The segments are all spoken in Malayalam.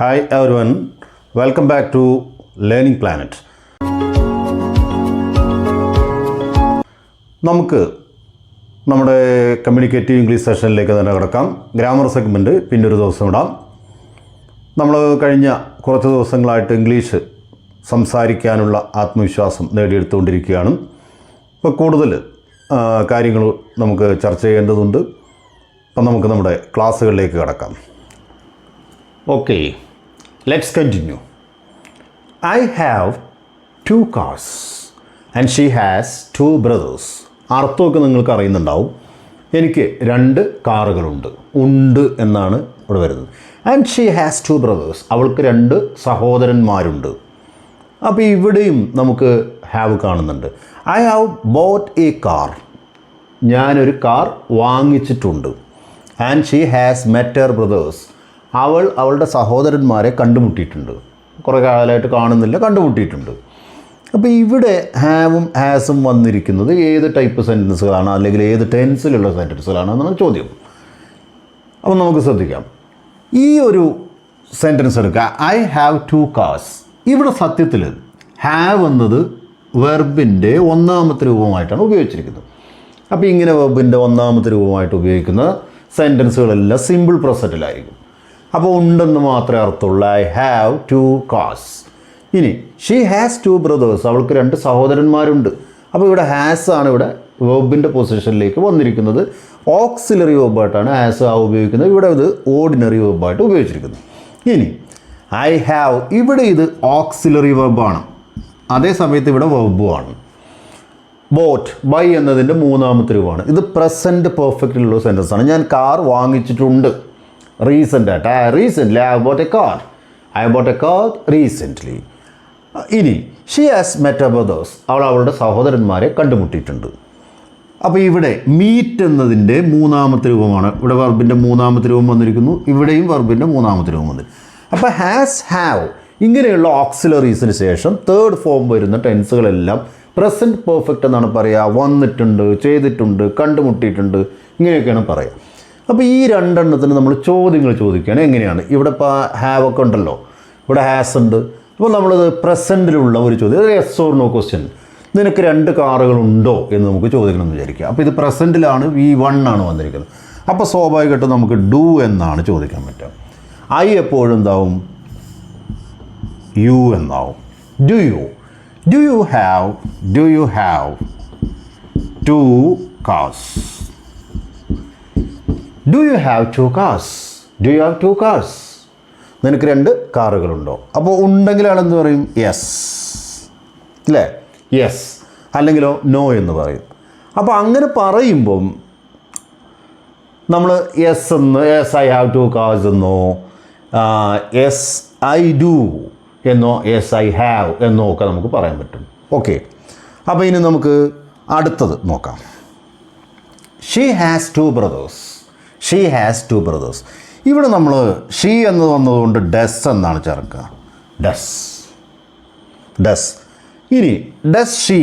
Hi everyone welcome back to learning planet നമുക്ക് നമ്മുടെ കമ്മ്യൂണിക്കേറ്റീവ് ഇംഗ്ലീഷ് സെഷനിലേക്ക് തന്നെ കിടക്കാം. ഗ്രാമർ സെഗ്മെന്റ് പിന്നൊരു ദിവസം ഇടാം. നമ്മൾ കഴിഞ്ഞ കുറച്ച് ദിവസങ്ങളായിട്ട് ഇംഗ്ലീഷ് സംസാരിക്കാനുള്ള ആത്മവിശ്വാസം നേടിയെടുത്തുകൊണ്ടിരിക്കുകയാണ്. ഇപ്പോൾ കൂടുതൽ കാര്യങ്ങൾ നമുക്ക് ചർച്ച ചെയ്യേണ്ടതുണ്ട്. അപ്പം നമുക്ക് നമ്മുടെ ക്ലാസ്സുകളിലേക്ക് കിടക്കാം. Okay let's continue I have two cars and she has two brothers അർത്ഥമൊക്കെ നിങ്ങൾക്ക് അറിയുന്നുണ്ടാവും. എനിക്ക് രണ്ട് കാറുകളുണ്ട്. ഉണ്ട് എന്നാണ് ഇവിടെ വരുന്നത്. And she has two brothers അവൾക്ക് രണ്ട് സഹോദരന്മാരുണ്ട്. അപ്പോൾ ഇവിടെയും നമുക്ക് ഹാവ് കാണുന്നുണ്ട്. I have bought a car ഞാനൊരു കാർ വാങ്ങിച്ചിട്ടുണ്ട്. And she has met her brothers അവൾ അവളുടെ സഹോദരന്മാരെ കണ്ടുമുട്ടിയിട്ടുണ്ട്. കുറേ കാലമായിട്ട് കാണുന്നില്ല കണ്ടുമുട്ടിയിട്ടുണ്ട്. അപ്പോൾ ഇവിടെ ഹാവും ഹാസും വന്നിരിക്കുന്നത് ഏത് ടൈപ്പ് സെന്റൻസുകളാണ് അല്ലെങ്കിൽ ഏത് ടെൻസിലുള്ള സെന്റൻസുകളാണ് എന്നാണ് ചോദ്യം. അപ്പോൾ നമുക്ക് ശ്രദ്ധിക്കാം. ഈ ഒരു സെന്റൻസ് എടുക്കുക. ഐ ഹാവ് ടു കാസ് ഇവിടെ സത്യത്തിൽ ഹാവ് എന്നത് വെർബിന്റെ ഒന്നാമത്തെ രൂപമായിട്ടാണ് ഉപയോഗിച്ചിരിക്കുന്നത്. അപ്പോൾ ഇങ്ങനെ വെർബിന്റെ ഒന്നാമത്തെ രൂപമായിട്ട് ഉപയോഗിക്കുന്ന സെന്റൻസുകളെല്ലാം സിമ്പിൾ പ്രസന്റിലായിരിക്കും അപ്പോൾ ഉണ്ടെന്ന് മാത്രമേ അർത്ഥമുള്ളൂ. ഐ ഹാവ് ടു കാസ് ഇനി ഷീ ഹാസ് ടു ബ്രദേഴ്സ് അവൾക്ക് രണ്ട് സഹോദരന്മാരുണ്ട്. അപ്പോൾ ഇവിടെ ഹാസ് ആണ് ഇവിടെ വേബിന്റെ പൊസിഷനിലേക്ക് വന്നിരിക്കുന്നത്. ഓക്സിലറി വേബായിട്ടാണ് ഹാസ് ആ ഉപയോഗിക്കുന്നത്. ഇവിടെ ഇത് ഓർഡിനറി വേബായിട്ട് ഉപയോഗിച്ചിരിക്കുന്നത് ഇനി ഐ ഹാവ് ഇവിടെ ഇത് ഓക്സിലറി വേബാണ് അതേ സമയത്ത് ഇവിടെ വെബുമാണ് ബോട്ട് ബൈ എന്നതിന്റെ മൂന്നാമത്തെ രൂപമാണ്. ഇത് പ്രസന്റ് പെർഫെക്റ്റിലുള്ള സെന്റൻസ് ആണ്. ഞാൻ കാർ വാങ്ങിച്ചിട്ടുണ്ട്. റീസെന്റ് ആയിട്ട് recently I bought a car I bought a car recently ഇനി ഷി ഹാസ് മെറ്റ ബ്രദേഴ്സ് അവൾ അവളുടെ സഹോദരന്മാരെ കണ്ടുമുട്ടിയിട്ടുണ്ട്. അപ്പോൾ ഇവിടെ മീറ്റ് എന്നതിന്റെ മൂന്നാമത്തെ രൂപമാണ്. ഇവിടെ വർബിന്റെ മൂന്നാമത്തെ രൂപം വന്നിരിക്കുന്നു. ഇവിടെയും വർബിന്റെ മൂന്നാമത്തെ രൂപം വന്നിരിക്കുന്നു. അപ്പോൾ ഹാസ് ഹാവ് ഇങ്ങനെയുള്ള ഓക്സിലറീസിന് ശേഷം തേർഡ് ഫോം വരുന്ന ടെൻസുകളെല്ലാം പ്രസന്റ് പെർഫെക്റ്റ് എന്നാണ് പറയുക. വന്നിട്ടുണ്ട് ചെയ്തിട്ടുണ്ട് കണ്ടുമുട്ടിയിട്ടുണ്ട് ഇങ്ങനെയൊക്കെയാണ് പറയുക. അപ്പോൾ ഈ രണ്ടെണ്ണത്തിന് നമ്മൾ ചോദ്യങ്ങൾ ചോദിക്കുകയാണ്. എങ്ങനെയാണ്? ഇവിടെ ഇപ്പോൾ ഹാവ് ഒക്കെ ഉണ്ടല്ലോ. ഇവിടെ ഹാസ് ഉണ്ട്. അപ്പോൾ നമ്മളത് പ്രസന്റിലുള്ള ഒരു ചോദ്യം. ഒരു എസ് ഓർ നോ ക്വസ്റ്റ്യൻ നിനക്ക് രണ്ട് കാറുകളുണ്ടോ എന്ന് നമുക്ക് ചോദിക്കണം എന്ന് വിചാരിക്കുക. അപ്പോൾ ഇത് പ്രസന്റിലാണ് വി വൺ ആണ് വന്നിരിക്കുന്നത്. അപ്പോൾ സ്വാഭാവികമായിട്ടും നമുക്ക് ഡു എന്നാണ് ചോദിക്കാൻ പറ്റുക. ഐ എപ്പോഴും എന്താവും? യു എന്നാവും. Do you do you have do you have two cars do you have two cars do you have two cars നിനക്ക് രണ്ട് കാറുകളുണ്ടോ? അപ്പോൾ ഉണ്ടെങ്കിൽ ആളെന്ത് പറയും? യെസ് അല്ലേ യെസ് അല്ലെങ്കിലോ നോ എന്ന് പറയും. അപ്പോൾ അങ്ങനെ പറയുമ്പം നമ്മൾ യെസ് എന്ന് yes I have two cars എന്നോ യെസ് ഐ ഡു എന്നോ യെസ് ഐ ഹാവ് എന്നോ ഒക്കെ നമുക്ക് പറയാൻ പറ്റും. ഓക്കെ അപ്പോൾ ഇനി നമുക്ക് അടുത്തത് നോക്കാം. She has two brothers she has two brothers ഇവിടെ നമ്മൾ ഷീ എന്ന് വന്നതുകൊണ്ട് ഡസ് എന്നാണ് ചേർക്കുക. ഡസ് ഡസ് ഇനി ഡസ് ഷീ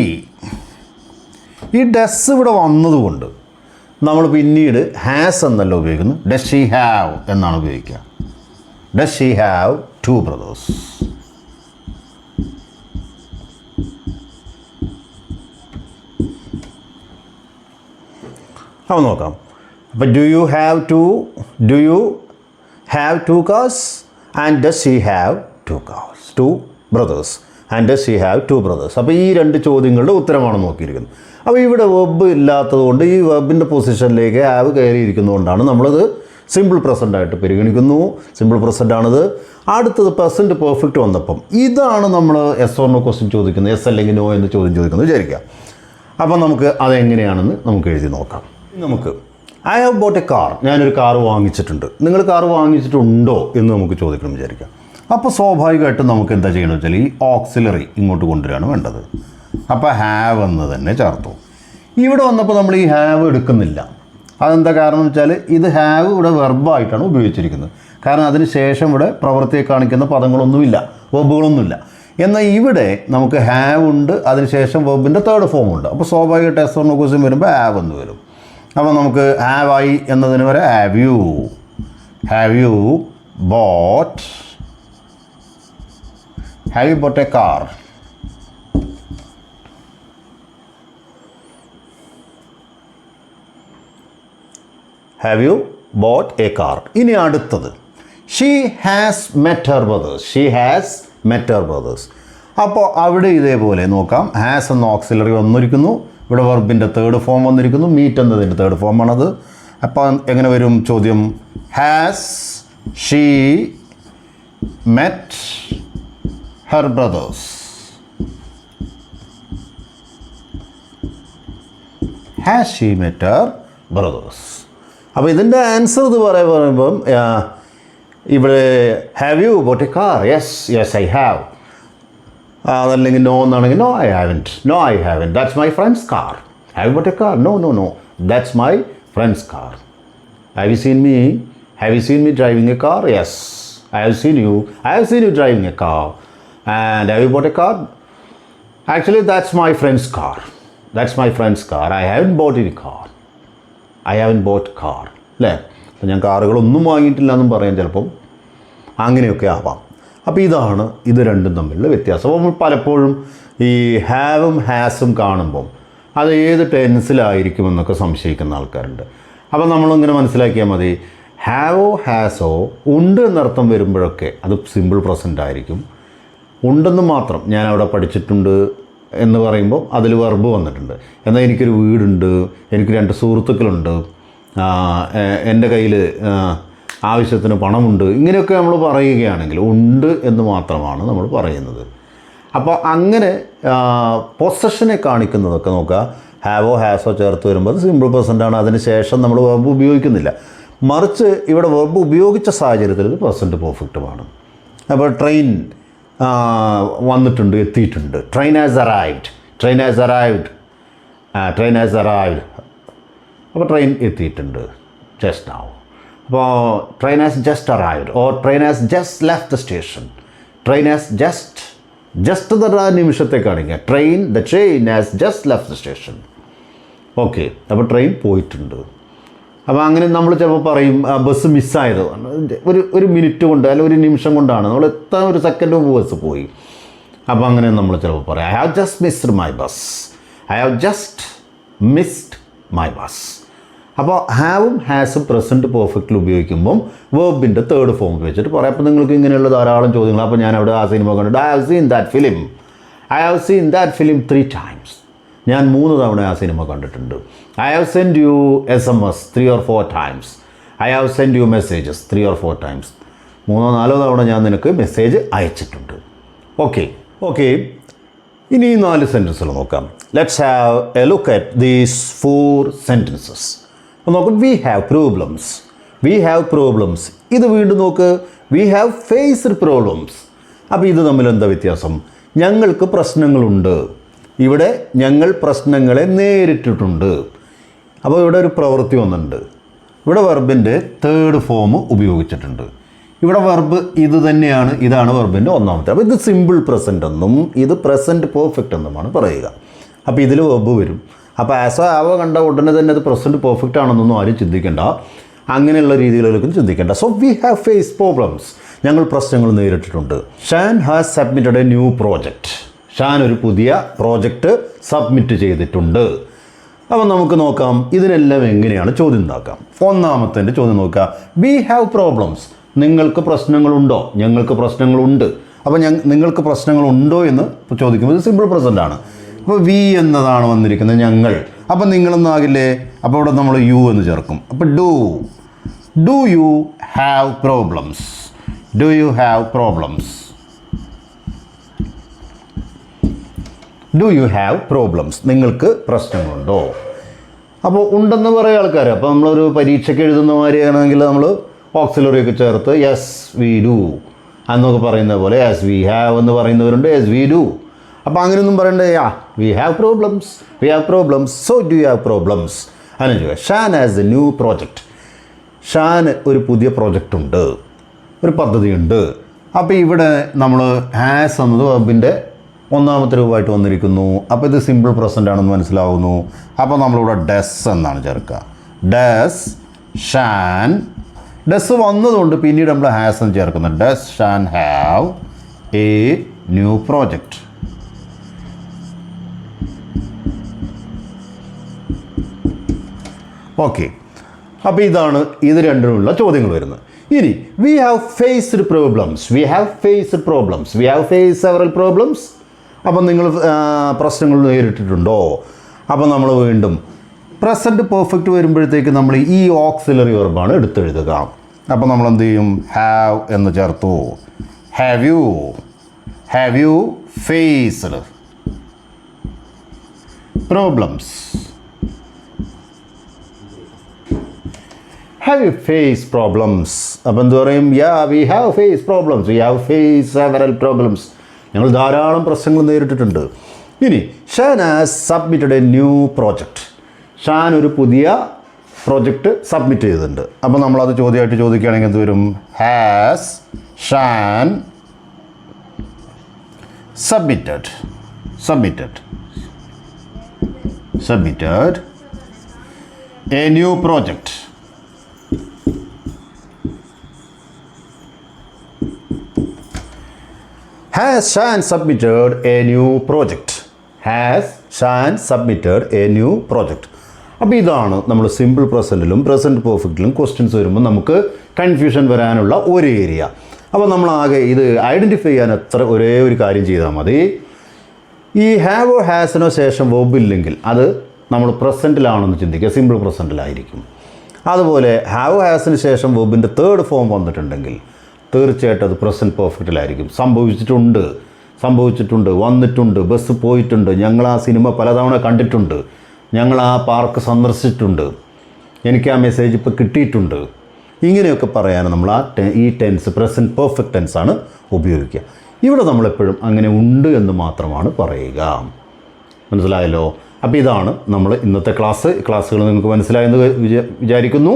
ഈ ഡസ് ഇവിടെ വന്നതുകൊണ്ട് നമ്മൾ പിന്നീട് ഹാസ് എന്നല്ല ഉപയോഗിക്കുന്നു. ഡസ് ഷീ ഹാവ് എന്നാണ് ഉപയോഗിക്കുക. Does she have two brothers അപ്പോൾ നോക്കാം. അപ്പോൾ do you have two do you have two cars and does she have two cars two brothers and does he have two brothers അപ്പോൾ ഈ രണ്ട് ചോദ്യങ്ങളുടെ ഉത്തരമാണ് നോക്കിയിരിക്കുന്നത്. അപ്പോൾ ഇവിടെ വെബ് ഇല്ലാത്തതുകൊണ്ട് ഈ വെബിന്റെ പൊസിഷനിലേക്ക് ഹാവ് കയറിയിരിക്കുന്നതുകൊണ്ടാണ് നമ്മളത് സിമ്പിൾ പ്രസന്റ് ആയിട്ട് പരിഗണിക്കുന്നു. സിമ്പിൾ പ്രസന്റ് ആണിത്. അടുത്തത് പ്രസന്റ് പെർഫെക്റ്റ് വന്നപ്പം ഇതാണ് നമ്മൾ എസ് ഓർണോ ക്വസ്റ്റ്യൻ ചോദിക്കുന്നത്. എസ് അല്ലെങ്കിൽ നോ എന്ന് ചോദ്യം ചോദിക്കുന്നത് വിചാരിക്കുക. അപ്പം നമുക്ക് അതെങ്ങനെയാണെന്ന് നമുക്ക് എഴുതി നോക്കാം. നമുക്ക് I have bought a car ഞാനൊരു കാർ വാങ്ങിച്ചിട്ടുണ്ട്. നിങ്ങൾ കാർ വാങ്ങിച്ചിട്ടുണ്ടോ എന്ന് നമുക്ക് ചോദിക്കണം വിചാരിക്കാം. അപ്പോൾ സ്വാഭാവികമായിട്ടും നമുക്ക് എന്താ ചെയ്യണമെന്ന് വെച്ചാൽ ഈ ഓക്സിലറി ഇങ്ങോട്ട് കൊണ്ടുവരികയാണ് വേണ്ടത്. അപ്പോൾ ഹാവ് എന്ന് തന്നെ ചേർത്തു. ഇവിടെ വന്നപ്പോൾ നമ്മൾ ഈ ഹാവ് എടുക്കുന്നില്ല. അതെന്താ കാരണം എന്ന് വെച്ചാൽ ഇത് ഹാവ് ഇവിടെ വെർബായിട്ടാണ് ഉപയോഗിച്ചിരിക്കുന്നത്. കാരണം അതിന് ശേഷം ഇവിടെ പ്രവൃത്തിയെ കാണിക്കുന്ന പദങ്ങളൊന്നുമില്ല വെബുകളൊന്നുമില്ല എന്നാൽ ഇവിടെ നമുക്ക് ഹാവ് ഉണ്ട് അതിനുശേഷം വെബിന്റെ തേർഡ് ഫോം ഉണ്ട്. അപ്പോൾ സ്വാഭാവികമായിട്ട് എസ് ഓർ ക്വസ്റ്റ്യൻ വരുമ്പോൾ ഹാവ് എന്ന് വരും. അപ്പോൾ നമുക്ക് ഹാവ് ഐ എന്നതിന് വരെ have you have you bought have you bought a car have you bought a car ഇനി അടുത്തത്. She has met her brothers she has met her brothers അപ്പോൾ അവിടെ ഇതേപോലെ നോക്കാം. ഹാസ് എന്ന ഓക്സിലറി വന്നിരിക്കുന്നു. ഇവിടെ വെർബിന്റെ തേർഡ് ഫോം വന്നിരിക്കുന്നു. മീറ്റ് എന്നതിന്റെ തേർഡ് ഫോമാണത് അപ്പോൾ എങ്ങനെ വരും ചോദ്യം? Has she met her brothers has she met her brothers അപ്പോൾ ഇതിന്റെ ആൻസർ ഇത് പറയുമ്പം ഇവിടെ have you bought a car yes yes I have അതല്ലെങ്കിൽ നോ എന്നാണെങ്കിൽ no I haven't no I haven't that's my friend's car have bought a car no no no that's my friend's car have you seen me have you seen me driving a car yes I have seen you I have seen you driving a car and have you bought a car actually that's my friend's car that's my friend's car I haven't bought in car I haven't bought car അല്ലേ ഞാൻ കാറുകളൊന്നും വാങ്ങിയിട്ടില്ല എന്നും പറയാം ചിലപ്പം അങ്ങനെയൊക്കെ ആവാം. അപ്പോൾ ഇതാണ് ഇത് രണ്ടും തമ്മിലുള്ള വ്യത്യാസം. നമ്മൾ പലപ്പോഴും ഈ ഹാവും ഹാസും കാണുമ്പം അത് ഏത് ടെൻസിലായിരിക്കുമെന്നൊക്കെ സംശയിക്കുന്ന ആൾക്കാരുണ്ട്. അപ്പോൾ നമ്മളിങ്ങനെ മനസ്സിലാക്കിയാൽ മതി. ഹാവോ ഹാസോ ഉണ്ട് എന്നർത്ഥം വരുമ്പോഴൊക്കെ അത് സിമ്പിൾ പ്രസന്റ് ആയിരിക്കും. ഉണ്ടെന്ന് മാത്രം ഞാൻ അവിടെ പഠിച്ചിട്ടുണ്ട് എന്ന് പറയുമ്പോൾ അതിൽ വെർബ് വന്നിട്ടുണ്ട്. എന്നാൽ എനിക്കൊരു വീടുണ്ട് എനിക്ക് രണ്ട് സുഹൃത്തുക്കളുണ്ട്. എന്റെ കയ്യിൽ ആവശ്യത്തിന് പണമുണ്ട് ഇങ്ങനെയൊക്കെ നമ്മൾ പറയുകയാണെങ്കിൽ ഉണ്ട് എന്ന് മാത്രമാണ് നമ്മൾ പറയുന്നത്. അപ്പോൾ അങ്ങനെ പൊസഷനെ കാണിക്കുന്നതൊക്കെ നോക്കുക. ഹാവോ ഹാസോ ചേർത്ത് വരുമ്പോൾ അത് സിമ്പിൾ ആണ്. അതിന് ശേഷം നമ്മൾ വെബ് ഉപയോഗിക്കുന്നില്ല. മറിച്ച് ഇവിടെ വെബ് ഉപയോഗിച്ച സാഹചര്യത്തിൽ ഇത് പെർസെന്റ് പെർഫെക്റ്റുമാണ് അപ്പോൾ ട്രെയിൻ വന്നിട്ടുണ്ട് എത്തിയിട്ടുണ്ട്. Train has arrived train has arrived train has arrived അപ്പോൾ ട്രെയിൻ എത്തിയിട്ടുണ്ട്. ജസ്റ്റ് നാവ് അപ്പോൾ train has just arrived or train has just left the station train has just just എന്നുള്ള ആ നിമിഷത്തെ train the train has just left the station okay അപ്പോൾ ട്രെയിൻ പോയിട്ടുണ്ട്. അപ്പോൾ അങ്ങനെ നമ്മൾ ചിലപ്പോൾ പറയും ആ, ബസ് മിസ്സായത് ഒരു ഒരു മിനിറ്റ് കൊണ്ട് അല്ലെങ്കിൽ ഒരു നിമിഷം കൊണ്ടാണ്. നമ്മൾ എത്താൻ ഒരു സെക്കൻഡ് മുമ്പ് ബസ് പോയി. അപ്പോൾ അങ്ങനെ നമ്മൾ ചിലപ്പോൾ പറയാം. I have just missed my bus I have just missed my bus അപ്പോൾ ഹാവും ഹാസും പ്രസന്റ് പെർഫെക്റ്റിൽ ഉപയോഗിക്കുമ്പം വേർബിന്റെ തേർഡ് ഫോം വെച്ചിട്ട് പറയാം. അപ്പോൾ നിങ്ങൾക്ക് ഇങ്ങനെയുള്ള ധാരാളം ചോദ്യങ്ങൾ. അപ്പോൾ ഞാൻ അവിടെ ആ സിനിമ കണ്ടിട്ട് I have seen that film I have seen that film three times ഞാൻ മൂന്ന് തവണ ആ സിനിമ കണ്ടിട്ടുണ്ട്. I have send you S M S three or four times I have send you messages three or four times മൂന്നോ നാലോ തവണ ഞാൻ നിനക്ക് മെസ്സേജ് അയച്ചിട്ടുണ്ട്. ഓക്കെ ഓക്കെ ഇനി നാല് സെന്റൻസുകൾ നോക്കാം. Let's have a look at these four sentences നോക്കും we have problems we have problems ഇത് വീണ്ടും നോക്ക്. വി ഹാവ് ഫേസ്ഡ് പ്രോബ്ലംസ് അപ്പോൾ ഇത് തമ്മിൽ എന്താ വ്യത്യാസം? ഞങ്ങൾക്ക് പ്രശ്നങ്ങളുണ്ട്. ഇവിടെ ഞങ്ങൾ പ്രശ്നങ്ങളെ നേരിട്ടിട്ടുണ്ട്. അപ്പോൾ ഇവിടെ ഒരു പ്രവൃത്തി വന്നിട്ടുണ്ട്. ഇവിടെ വെർബിന്റെ തേർഡ് ഫോം ഉപയോഗിച്ചിട്ടുണ്ട്. ഇവിടെ വെർബ് ഇത് തന്നെയാണ് ഇതാണ് വെർബിന്റെ ഒന്നാമത്തെ. അപ്പോൾ ഇത് സിമ്പിൾ പ്രസന്റ് എന്നും ഇത് പ്രസന്റ് പെർഫെക്റ്റ് എന്നുമാണ് പറയുക. അപ്പോൾ ഇതിൽ വെർബ് വരും. അപ്പോൾ ആസ് ആവോ കണ്ട ഉടനെ തന്നെ അത് പ്രസന്റ് പെർഫെക്റ്റ് ആണെന്നൊന്നും ആരും ചിന്തിക്കേണ്ട. അങ്ങനെയുള്ള രീതികളിലേക്കും ചിന്തിക്കേണ്ട. So we have face problems ഞങ്ങൾ പ്രശ്നങ്ങൾ നേരിട്ടിട്ടുണ്ട്. Shan has submitted a new project Shan ഒരു പുതിയ പ്രോജക്റ്റ് സബ്മിറ്റ് ചെയ്തിട്ടുണ്ട്. അപ്പോൾ നമുക്ക് നോക്കാം ഇതിനെല്ലാം എങ്ങനെയാണ് ചോദ്യം ഉണ്ടാക്കാം. ഒന്നാമത്തെ ചോദ്യം നോക്കാം വി ഹാവ് പ്രോബ്ലംസ് നിങ്ങൾക്ക് പ്രശ്നങ്ങളുണ്ടോ? ഞങ്ങൾക്ക് പ്രശ്നങ്ങളുണ്ട്. അപ്പോൾ ഞങ്ങൾ നിങ്ങൾക്ക് പ്രശ്നങ്ങളുണ്ടോ എന്ന് ചോദിക്കുമ്പോൾ സിമ്പിൾ പ്രസന്റ് ആണ്. അപ്പോൾ വി എന്നതാണ് വന്നിരിക്കുന്നത് ഞങ്ങൾ. അപ്പോൾ നിങ്ങളെന്നാകില്ലേ അപ്പോൾ ഇവിടെ നമ്മൾ യു എന്ന് ചേർക്കും. അപ്പോൾ do do you have problems do you have problems do you have problems നിങ്ങൾക്ക് പ്രശ്നങ്ങളുണ്ടോ? അപ്പോൾ ഉണ്ടെന്ന് പറയുക ആൾക്കാർ അപ്പോൾ നമ്മളൊരു പരീക്ഷയ്ക്ക് എഴുതുന്ന മാതിരിയാണെങ്കിൽ നമ്മൾ ഓക്സിലറി ഒക്കെ ചേർത്ത് യെസ് വി ഡു എന്നൊക്കെ പറയുന്ന പോലെ യെസ് വി ഹാവ് എന്ന് പറയുന്നവരുണ്ട് യെസ് വി ഡു അപ്പോൾ അങ്ങനെയൊന്നും പറയണ്ടേ? Ya we have problems we have problems so do have problems അങ്ങനെ ചോദിക്കുക Shan as a new project Shan ഒരു പുതിയ പ്രോജക്റ്റ് ഉണ്ട്. ഒരു പദ്ധതിയുണ്ട്. അപ്പോൾ ഇവിടെ നമ്മൾ ഹാസ് എന്നത് അബിന്റെ ഒന്നാമത്തെ രൂപമായിട്ട് വന്നിരിക്കുന്നു. അപ്പോൾ ഇത് സിമ്പിൾ പ്രസന്റ് ആണെന്ന് മനസ്സിലാവുന്നു. അപ്പോൾ നമ്മളിവിടെ ഡെസ് എന്നാണ് ചേർക്കുക. ഡെസ് ഷാൻ ഡെസ് വന്നതുകൊണ്ട് പിന്നീട് നമ്മൾ ഹാസ് എന്ന് ചേർക്കുന്നു. Does Shan have a new project okay. അപ്പോൾ ഇതാണ് ഇത് രണ്ടിനുമുള്ള ചോദ്യങ്ങൾ വരുന്നത്. ഇനി we have faced problems we have faced problems we have face several problems അപ്പം നിങ്ങൾ പ്രശ്നങ്ങൾ നേരിട്ടിട്ടുണ്ടോ? അപ്പം നമ്മൾ വീണ്ടും പ്രസന്റ് പെർഫെക്റ്റ് വരുമ്പോഴത്തേക്ക് നമ്മൾ ഈ ഓക്സിലറി വെർബാണ് എടുത്തെഴുതുക. അപ്പം നമ്മൾ എന്ത് ചെയ്യും? ഹാവ് എന്ന് ചേർത്തു. Have you have you faced problems have face problems അപ്പം എന്ത് പറയും? Ya we have face problems we have face several problems ഞങ്ങൾ ധാരാളം പ്രശ്നങ്ങൾ നേരിട്ടിട്ടുണ്ട്. ഇനി Shan has submitted a new project Shan ഒരു പുതിയ പ്രോജക്റ്റ് സബ്മിറ്റ് ചെയ്തിട്ടുണ്ട്. അപ്പോൾ നമ്മളത് ചോദ്യമായിട്ട് ചോദിക്കുകയാണെങ്കിൽ എന്ത് വരും? Has Shan submitted submitted submitted a new project has Shan submitted a new project has Shan submitted a new project അപ്പോൾ ഇതാണ് നമ്മൾ സിമ്പിൾ പ്രസന്റിലും പ്രസന്റ് പെർഫെക്റ്റിലും ക്വസ്റ്റ്യൻസ് വരുമ്പോൾ നമുക്ക് കൺഫ്യൂഷൻ വരാനുള്ള ഒരു ഏരിയ അപ്പോൾ നമ്മൾ ആകെ ഇത് ഐഡന്റിഫൈ ചെയ്യാൻ എത്ര ഒരേ ഒരു കാര്യം ചെയ്താൽ മതി. ഈ ഹാവോ ഹാസിനോ ശേഷം verb ഇല്ലെങ്കിൽ അത് നമ്മൾ പ്രസന്റിലാണെന്ന് ചിന്തിക്കുക. സിമ്പിൾ പ്രസന്റിലായിരിക്കും അതുപോലെ ഹാവ് ഹാസിന് ശേഷം വെബിന്റെ തേർഡ് ഫോം വന്നിട്ടുണ്ടെങ്കിൽ തീർച്ചയായിട്ടും അത് പ്രസന്റ് പെർഫെക്റ്റിലായിരിക്കും സംഭവിച്ചിട്ടുണ്ട്. സംഭവിച്ചിട്ടുണ്ട്. വന്നിട്ടുണ്ട്. ബസ് പോയിട്ടുണ്ട്. ഞങ്ങൾ ആ സിനിമ പലതവണ കണ്ടിട്ടുണ്ട്. ഞങ്ങൾ ആ പാർക്ക് സന്ദർശിച്ചിട്ടുണ്ട്. എനിക്ക് ആ മെസ്സേജ് ഇപ്പോൾ കിട്ടിയിട്ടുണ്ട്. ഇങ്ങനെയൊക്കെ പറയാൻ നമ്മൾ ആ ഈ ടെൻസ് പ്രസന്റ് പെർഫെക്റ്റ് ടെൻസാണ് ഉപയോഗിക്കുക. ഇവിടെ നമ്മളെപ്പോഴും അങ്ങനെ ഉണ്ട് എന്ന് മാത്രമാണ് പറയുക. മനസ്സിലായല്ലോ? അപ്പോൾ ഇതാണ് നമ്മൾ ഇന്നത്തെ ക്ലാസ്. ക്ലാസ്സുകൾ നിങ്ങൾക്ക് മനസ്സിലായെന്ന് വിചാ- വിചാരിക്കുന്നു.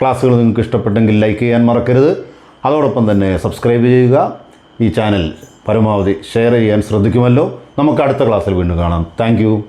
ക്ലാസ്സുകൾ നിങ്ങൾക്ക് ഇഷ്ടപ്പെട്ടെങ്കിൽ ലൈക്ക് ചെയ്യാൻ മറക്കരുത്. അതോടൊപ്പം തന്നെ സബ്സ്ക്രൈബ് ചെയ്യുക. ഈ ചാനൽ പരമാവധി ഷെയർ ചെയ്യാൻ ശ്രദ്ധിക്കുമല്ലോ. നമുക്ക് അടുത്ത ക്ലാസ്സിൽ വീണ്ടും കാണാം. താങ്ക്